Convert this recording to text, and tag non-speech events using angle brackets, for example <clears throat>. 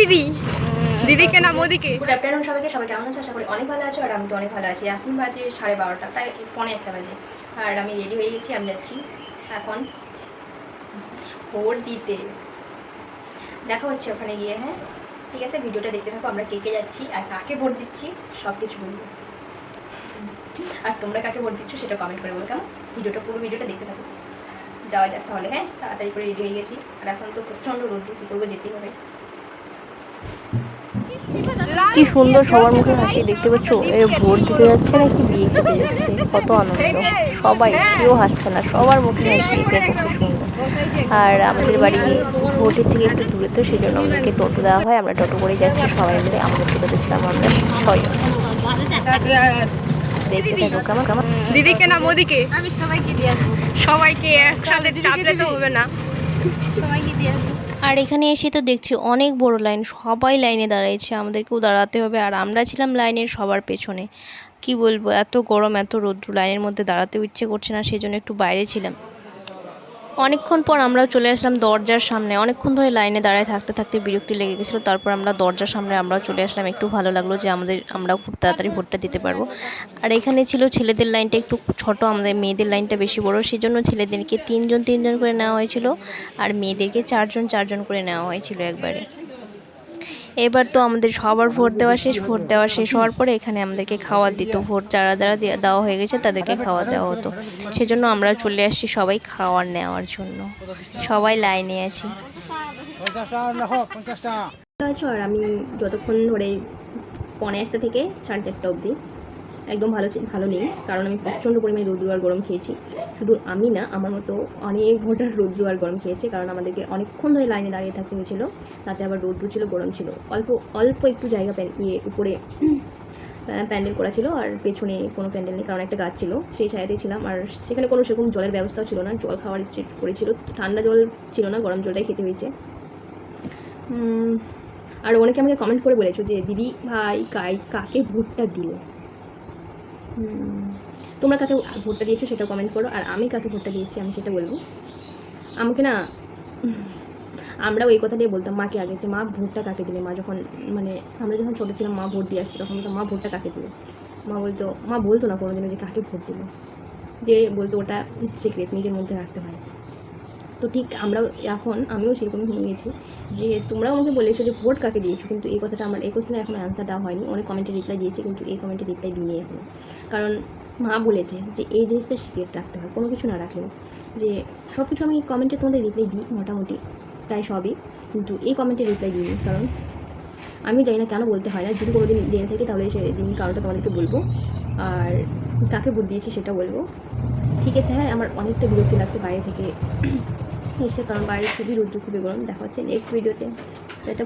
দিদি। দিদিকে না মোদিকে? গুড আফটারনুন সবাইকে সবাই কেমন আছে আশা করি অনেক ভালো আছো, আর আমি তো অনেক ভালো আছি। এখন বাজে সাড়ে বারোটা, প্রায় পৌনে একটা বাজে। আর আমি রেডি হয়ে গেছি, আমি যাচ্ছি। এখন ভোট দিতে। দেখা হচ্ছে ওখানে গিয়ে হ্যাঁ? ঠিক আছে, ভিডিওটা দেখতে থাকো, আমরা কে কে যাচ্ছি আর কাকে ভোট দিচ্ছি সব কিছু বলব। আর তোমরা কাকে ভোট দিচ্ছ সেটা কমেন্ট করে বলো ভিডিওটা, পুরো ভিডিওটা দেখতে থাকো। যাওয়া যাক তাহলে হ্যাঁ? তাড়াতাড়ি করে রেডি হয়ে গেছি। আর এখন তো প্রচণ্ড রোদ্র কী করব? যেতেই হবে। কি সুন্দর সবার মুখে হাসি দেখতে পাচ্ছ? এর ভোট দিতে যাচ্ছে নাকি বিয়ে খেতে যাচ্ছে? কত আনন্দ। সবাই কেউ হাসছে না। সবার মুখে হাসি দেখো কি সুন্দর। আর আমাদের বাড়ি ভোটের থেকে একটু দূরে তো সেই জন্য আমাদেরকে টোটো দেওয়া হয়। আমরা টোটো করেই যাচ্ছি। সবাই মিলে আমাদের টোটোতে ছিলাম আমরা ছয়জন দেখতে থাকো কেমন কেমন? দিদিকে না মোদিকে? আমি সবাইকে দিয়ে আসব। সবাইকে একসাথে চাপলে তো হবে না। সবাইকে দিয়ে আসব। আর এখানে এসে তো দেখছি অনেক বড় লাইন, সবাই লাইনে দাঁড়িয়েছে আমাদেরকেও দাঁড়াতে হবে। আর আমরা ছিলাম লাইনের সবার পেছনে। কি বলব, এত গরম, এত রৌদ্র লাইনের মধ্যে দাঁড়াতেও ইচ্ছে করছে না সেই জন্য একটু বাইরে ছিলাম। অনেকক্ষণ পর আমরা চলে আসলাম দরজার সামনে। অনেকক্ষণ ধরে লাইনে দাঁড়ায় থাকতে থাকতে বিরক্তি লেগে গেছিল। তারপর আমরা দরজার সামনে আমরাও চলে আসলাম। একটু ভালো লাগল যে আমাদের, আমরাও খুব তাড়াতাড়ি ভোটটা দিতে পারব। আর এখানে ছিল ছেলেদের লাইনটা একটু ছোট, আমাদের মেয়েদের লাইনটা বেশি বড়। সেই জন্য ছেলেদেরকে তিনজন তিনজন করে নেওয়া হয়েছিল। আর মেয়েদেরকে চারজন চারজন করে নেওয়া হয়েছিল একবারে। এবার তো আমাদের সবার ভোট দেওয়া শেষ ভোট দেওয়া শেষ হওয়ার পরে এখানে আমাদেরকে খাওয়া দিত ভোট যারা যারা দেওয়া হয়ে গেছে তাদেরকে খাওয়া দেওয়া হতো। সেজন্য আমরা চলে আসছি সবাই খাওয়ার নেওয়ার জন্য। সবাই লাইনে আছি। আমি যতক্ষণ ধরে পনে একটা থেকে সাড়ে চারটা অবধি একদম ভালো ভালো নেই। কারণ আমি প্রচণ্ড পরিমাণে রৌদ্র আর গরম খেয়েছি। শুধু আমি না, আমার মতো অনেক ভোটার রৌদ্র আর গরম খেয়েছে। কারণ আমাদেরকে অনেকক্ষণ ধরে লাইনে দাঁড়িয়ে থাকতে হয়েছিল। তাতে আবার রৌদ্র ছিল, গরম ছিল। অল্প অল্প একটু জায়গা প্যান- ইয়ে উপরে প্যান্ডেল করা ছিল। আর পেছনে কোনো প্যান্ডেল নেই, কারণ একটা গাছ ছিল। সেই ছায়াতেই ছিলাম। আর সেখানে কোনো সেরকম জলের ব্যবস্থাও ছিল না। জল খাওয়ার ইচ্ছে করেছিল। ঠান্ডা জল ছিল না, গরম জলটাই খেতে হয়েছে। আর অনেকে আমাকে কমেন্ট করে বলেছ যে, দিদি ভাই, কাই কাকে ভোটটা দিলে? তোমরা কাকে ভোটটা দিয়েছ সেটা কমেন্ট করো, আর আমি কাকে ভোটটা দিয়েছি আমি সেটা বলব। আমাকে না, আমরা ওই কথা কথাটাই বলতাম মাকে আগে যে মা ভোটটা কাকে দিলে? মা যখন মানে আমরা যখন ছোটো ছিলাম মা ভোট দিয়ে আসতো, তখন তো মা ভোটটা কাকে দিল? মা বলতো মা বলতো না কোনোদিনও যে কাকে ভোট দিল। যে বলতো ওটা সিক্রেট নিজের মধ্যে রাখতে হয়। তো ঠিক আমরাও এখন, আমিও সেরকমই হয়ে গেছি যে তোমরাও আমাকে বলেছ যে ভোট কাকে দিয়েছ, কিন্তু এই কথাটা আমার এই কোশ্চেনে এখনও অ্যান্সার দেওয়া হয়নি। অনেক কমেন্টে রিপ্লাই দিয়েছি, কিন্তু এই কমেন্টে রিপ্লাই দিইনি এখনও। কারণ মা বলেছে যে এই জিনিসটা সিক্রেট রাখতে হয়, কোনো কিছু না রাখলেও। যে সব কিছু আমি কমেন্টে তোমাদের রিপ্লাই দিই, মোটামুটি প্রায় সবই। কিন্তু এই কমেন্টে রিপ্লাই দিইনি, কারণ আমি জানি না কেন বলতে হয় না। যদি কোনো দিন জেনে থাকি তাহলে সেদিন কারণটা তোমাদেরকে বলব। আর কাকে ভোট দিয়েছি সেটা বলব। ঠিক আছে হ্যাঁ আমার অনেকটা বিরক্তি লাগছে বাইরে থেকে। <clears throat> এসে, কারণ বাইরে খুবই রুদ্র, খুবই গরম। দেখা হচ্ছে নেক্সট ভিডিওতে এটা